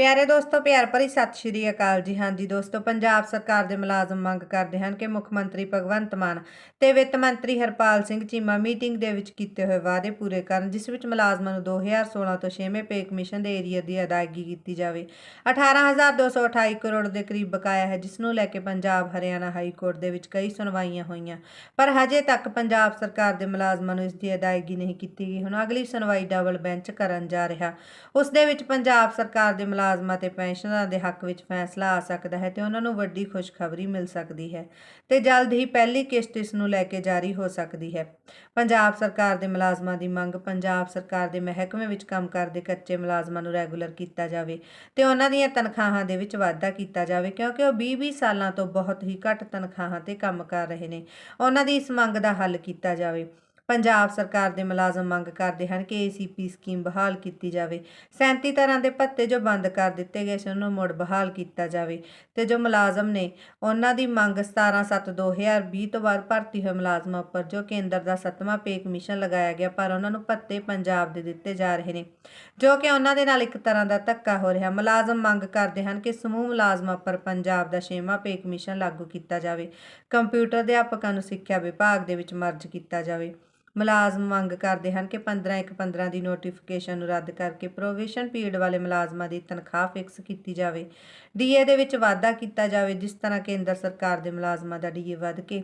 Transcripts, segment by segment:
ਪਿਆਰੇ ਦੋਸਤੋ, ਪਿਆਰ ਭਰੀ ਸਤਿ ਸ਼੍ਰੀ ਅਕਾਲ ਜੀ। ਹਾਂਜੀ ਦੋਸਤੋ, ਪੰਜਾਬ ਸਰਕਾਰ ਦੇ ਮੁਲਾਜ਼ਮ ਮੰਗ ਕਰਦੇ ਹਨ ਕਿ ਮੁੱਖ ਮੰਤਰੀ ਭਗਵੰਤ ਮਾਨ ਤੇ ਵਿੱਤ ਮੰਤਰੀ ਹਰਪਾਲ ਸਿੰਘ ਚੀਮਾ ਮੀਟਿੰਗ ਦੇ ਵਿੱਚ ਕੀਤੇ ਹੋਏ ਵਾਅਦੇ ਪੂਰੇ ਕਰਨ, ਜਿਸ ਵਿੱਚ ਮੁਲਾਜ਼ਮਾਂ ਨੂੰ 2016 ਤੋਂ 6ਵੇਂ ਪੇ ਕਮਿਸ਼ਨ ਦੇ ਏਰੀਆ ਦੀ ਅਦਾਇਗੀ ਕੀਤੀ ਜਾਵੇ। 18228 ਕਰੋੜ ਦੇ ਕਰੀਬ ਬਕਾਇਆ ਹੈ, ਜਿਸ ਨੂੰ ਲੈ ਕੇ ਪੰਜਾਬ, ਹਰਿਆਣਾ ਹਾਈ ਕੋਰਟ ਦੇ ਵਿੱਚ ਕਈ ਸੁਣਵਾਈਆਂ ਹੋਈਆਂ। ਪਰ ਹਜੇ ਤੱਕ ਪੰਜਾਬ ਸਰਕਾਰ ਦੇ ਮੁਲਾਜ਼ਮਾਂ ਨੂੰ ਇਸ ਦੀ ਅਦਾਇਗੀ ਨਹੀਂ ਕੀਤੀ ਗਈ। ਹੁਣ ਅਗਲੀ ਸੁਣਵਾਈ ਡਬਲ ਬੈਂਚ ਕਰਨ ਜਾ ਰਿਹਾ। ਉਸ ਦੇ ਵਿੱਚ ਪੰਜਾਬ ਸਰਕਾਰ ਦੇ ਮੁਲਾਜ਼ਮ ਤੇ ਪੈਨਸ਼ਨਰਾਂ ਦੇ ਹੱਕ ਵਿੱਚ ਫੈਸਲਾ ਆ ਸਕਦਾ ਹੈ ਤੇ ਉਹਨਾਂ ਨੂੰ ਵੱਡੀ ਖੁਸ਼ਖਬਰੀ ਮਿਲ ਸਕਦੀ ਹੈ ਤੇ ਜਲਦ ਹੀ ਪਹਿਲੀ ਕਿਸ਼ਤ ਇਸ ਨੂੰ ਲੈ ਕੇ ਜਾਰੀ ਹੋ ਸਕਦੀ ਹੈ। ਪੰਜਾਬ ਸਰਕਾਰ ਦੇ ਮੁਲਾਜ਼ਮਾਂ ਦੀ ਮੰਗ, ਪੰਜਾਬ ਸਰਕਾਰ ਦੇ ਮਹਿਕਮੇ ਵਿੱਚ ਕੰਮ ਕਰਦੇ ਕੱਚੇ ਮੁਲਾਜ਼ਮਾਂ ਨੂੰ ਰੈਗੂਲਰ ਕੀਤਾ ਜਾਵੇ ਤੇ ਉਹਨਾਂ ਦੀਆਂ ਤਨਖਾਹਾਂ ਦੇ ਵਿੱਚ ਵਾਧਾ ਕੀਤਾ ਜਾਵੇ ਕਿਉਂਕਿ ਉਹ 20-20 ਸਾਲਾਂ ਤੋਂ ਬਹੁਤ ਹੀ ਘੱਟ ਤਨਖਾਹਾਂ ਤੇ ਕੰਮ ਕਰ ਰਹੇ ਨੇ। ਉਹਨਾਂ ਦੀ ਇਸ ਮੰਗ ਦਾ ਹੱਲ ਕੀਤਾ ਜਾਵੇ। ਪੰਜਾਬ ਸਰਕਾਰ ਦੇ ਮੁਲਾਜ਼ਮ ਮੰਗ ਕਰਦੇ ਹਨ ਕਿ ਏਸੀਪੀ ਸਕੀਮ ਬਹਾਲ ਕੀਤੀ ਜਾਵੇ। 37 ਤਰ੍ਹਾਂ ਦੇ ਭੱਤੇ ਜੋ ਬੰਦ ਕਰ ਦਿੱਤੇ ਗਏ ਸੀ, ਉਹਨਾਂ ਨੂੰ ਮੁੜ ਬਹਾਲ ਕੀਤਾ ਜਾਵੇ। ਤੇ ਜੋ ਮੁਲਾਜ਼ਮ ਨੇ, ਉਹਨਾਂ ਦੀ ਮੰਗ 17/7/2020 ਤੋਂ ਬਾਅਦ ਭਰਤੀ ਹੋਏ ਮੁਲਾਜ਼ਮਾਂ ਉੱਪਰ, ਜੋ ਕੇਂਦਰ ਦਾ ਸੱਤਵਾਂ ਪੇ ਕਮਿਸ਼ਨ ਲਗਾਇਆ ਗਿਆ, ਪਰ ਉਹਨਾਂ ਨੂੰ ਭੱਤੇ ਪੰਜਾਬ ਦੇ ਦਿੱਤੇ ਜਾ ਰਹੇ ਨੇ। ਜੋ ਕਿ ਉਹਨਾਂ ਦੇ ਨਾਲ ਇੱਕ ਤਰ੍ਹਾਂ ਦਾ ਧੱਕਾ ਹੋ ਰਿਹਾ। ਮੁਲਾਜ਼ਮ ਮੰਗ ਕਰਦੇ ਹਨ ਕਿ ਸਮੂਹ ਮੁਲਾਜ਼ਮਾਂ ਉੱਪਰ ਪੰਜਾਬ ਦਾ ਛੇਵਾਂ ਪੇ ਕਮਿਸ਼ਨ ਲਾਗੂ ਕੀਤਾ ਜਾਵੇ। ਕੰਪਿਊਟਰ ਅਧਿਆਪਕਾਂ ਨੂੰ ਸਿੱਖਿਆ ਵਿਭਾਗ ਦੇ ਵਿੱਚ ਮਰਜ ਕੀਤਾ ਜਾਵੇ। ਮੁਲਾਜ਼ਮ ਮੰਗ ਕਰਦੇ ਹਨ ਕਿ 15 ਇੱਕ 15 ਦੀ ਨੋਟੀਫਿਕੇਸ਼ਨ ਨੂੰ ਰੱਦ ਕਰਕੇ ਪ੍ਰੋਵੀਸ਼ਨ ਪੀਰੀਅਡ ਵਾਲੇ ਮੁਲਾਜ਼ਮਾਂ ਦੀ ਤਨਖਾਹ ਫਿਕਸ ਕੀਤੀ ਜਾਵੇ। ਡੀਏ ਦੇ ਵਿੱਚ ਵਾਧਾ ਕੀਤਾ ਜਾਵੇ, ਜਿਸ ਤਰ੍ਹਾਂ ਕੇਂਦਰ ਸਰਕਾਰ ਦੇ ਮੁਲਾਜ਼ਮਾਂ ਦਾ ਡੀਏ ਵੱਧ ਕੇ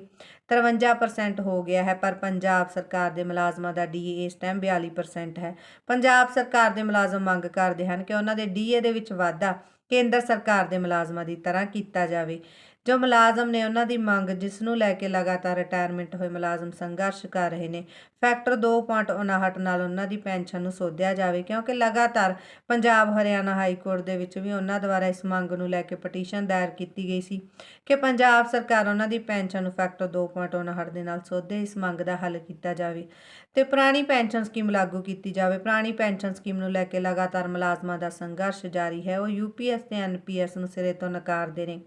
53% ਹੋ ਗਿਆ ਹੈ, ਪਰ ਪੰਜਾਬ ਸਰਕਾਰ ਦੇ ਮੁਲਾਜ਼ਮਾਂ ਦਾ ਡੀਏ ਇਸ ਟਾਈਮ 42% ਹੈ। ਪੰਜਾਬ ਸਰਕਾਰ ਦੇ ਮੁਲਾਜ਼ਮ ਮੰਗ ਕਰਦੇ ਹਨ ਕਿ ਉਹਨਾਂ ਦੇ ਡੀਏ ਦੇ ਵਿੱਚ ਵਾਧਾ ਕੇਂਦਰ ਸਰਕਾਰ ਦੇ ਮੁਲਾਜ਼ਮਾਂ ਦੀ ਤਰ੍ਹਾਂ ਕੀਤਾ ਜਾਵੇ। ਜੋ ਮੁਲਾਜ਼ਮ ਨੇ ਉਹਨਾਂ ਦੀ ਮੰਗ, ਜਿਸ ਨੂੰ ਲੈ ਕੇ ਲਗਾਤਾਰ ਰਿਟਾਇਰਮੈਂਟ ਹੋਏ ਮੁਲਾਜ਼ਮ ਸੰਘਰਸ਼ ਕਰ ਰਹੇ ਨੇ ਫੈਕਟਰ 2.59 ਨਾਲ ਉਹਨਾਂ ਦੀ ਪੈਨਸ਼ਨ ਨੂੰ ਸੋਧਿਆ ਜਾਵੇ, ਕਿਉਂਕਿ ਲਗਾਤਾਰ ਪੰਜਾਬ ਹਰਿਆਣਾ ਹਾਈ ਕੋਰਟ ਦੇ ਵਿੱਚ ਵੀ ਉਹਨਾਂ ਦੁਆਰਾ ਇਸ ਮੰਗ ਨੂੰ ਲੈ ਕੇ ਪਟੀਸ਼ਨ ਦਾਇਰ ਕੀਤੀ ਗਈ ਸੀ ਕਿ ਪੰਜਾਬ ਸਰਕਾਰ ਉਹਨਾਂ ਦੀ ਪੈਨਸ਼ਨ ਨੂੰ ਫੈਕਟਰ 2.59 ਦੇ ਨਾਲ ਸੋਧੇ, ਇਸ ਮੰਗ ਦਾ ਹੱਲ ਕੀਤਾ ਜਾਵੇ ਤੇ ਪੁਰਾਣੀ ਪੈਨਸ਼ਨ ਸਕੀਮ ਲਾਗੂ ਕੀਤੀ ਜਾਵੇ। ਪੁਰਾਣੀ ਪੈਨਸ਼ਨ ਸਕੀਮ ਨੂੰ ਲੈ ਕੇ ਲਗਾਤਾਰ ਮੁਲਾਜ਼ਮਾਂ ਦਾ ਸੰਘਰਸ਼ ਜਾਰੀ ਹੈ, ਉਹ ਯੂਪੀਐਸ ਤੇ ਐਨਪੀਐਸ ਨੂੰ ਸਿਰੇ ਤੋਂ ਨਕਾਰਦੇ ਨੇ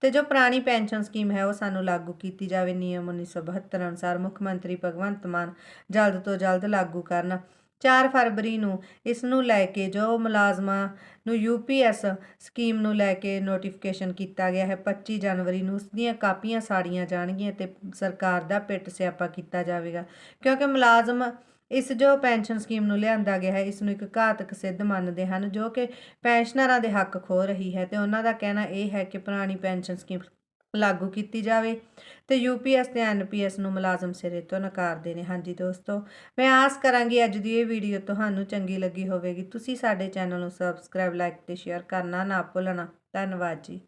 ਤੇ ਜੋ ਪੁਰਾਣੀ ਪੈਨਸ਼ਨ ਸਕੀਮ ਹੈ, ਉਹ ਸਾਨੂੰ ਲਾਗੂ ਕੀਤੀ ਜਾਵੇ ਨਿਯਮ 1972 ਅਨੁਸਾਰ ਮੁੱਖ ਮੰਤਰੀ ਭਗਵੰਤ ਮਾਨ ਜਲਦ ਤੋਂ ਜਲਦ ਲਾਗੂ ਕਰਨ। 4 ਫਰਵਰੀ ਨੂੰ ਇਸ ਨੂੰ ਲੈ ਕੇ ਜੋ ਮੁਲਾਜ਼ਮਾਂ ਨੂੰ ਯੂਪੀਐਸ ਸਕੀਮ ਨੂੰ ਲੈ ਕੇ ਨੋਟੀਫਿਕੇਸ਼ਨ ਕੀਤਾ ਗਿਆ ਹੈ 25 ਜਨਵਰੀ ਨੂੰ ਉਸ ਦੀਆਂ ਕਾਪੀਆਂ ਸਾੜੀਆਂ ਜਾਣਗੀਆਂ ਤੇ ਸਰਕਾਰ ਦਾ ਪਿੱਟ ਸਿਆਪਾ ਕੀਤਾ ਜਾਵੇਗਾ। ਕਿਉਂਕਿ ਮੁਲਾਜ਼ਮ ਇਸ ਜੋ ਪੈਨਸ਼ਨ ਸਕੀਮ ਨੂੰ ਲਿਆਂਦਾ ਗਿਆ ਹੈ, ਇਸ ਨੂੰ ਇੱਕ ਘਾਤਕ ਸਿੱਧ ਮੰਨਦੇ ਹਨ, ਜੋ ਕਿ ਪੈਨਸ਼ਨਰਾਂ ਦੇ ਹੱਕ ਖੋ ਰਹੀ ਹੈ ਤੇ ਉਹਨਾਂ ਦਾ ਕਹਿਣਾ ਇਹ ਹੈ ਕਿ ਪੁਰਾਣੀ ਪੈਨਸ਼ਨ ਸਕੀਮ ਲਾਗੂ ਕੀਤੀ ਜਾਵੇ ਤੇ ਯੂਪੀਐਸ ਤੇ ਐਨਪੀਐਸ ਨੂੰ ਮੁਲਾਜ਼ਮ ਸਿਰੇ ਤੋਂ ਨਕਾਰਦੇ ਨੇ ਹਾਂਜੀ ਦੋਸਤੋ, ਮੈਂ ਆਸ ਕਰਾਂਗੀ ਅੱਜ ਦੀ ਇਹ ਵੀਡੀਓ ਤੁਹਾਨੂੰ ਚੰਗੀ ਲੱਗੀ ਹੋਵੇਗੀ। ਤੁਸੀਂ ਸਾਡੇ ਚੈਨਲ ਨੂੰ ਸਬਸਕ੍ਰਾਈਬ, ਲਾਈਕ ਤੇ ਸ਼ੇਅਰ ਕਰਨਾ ਨਾ ਭੁੱਲਣਾ। ਧੰਨਵਾਦ ਜੀ।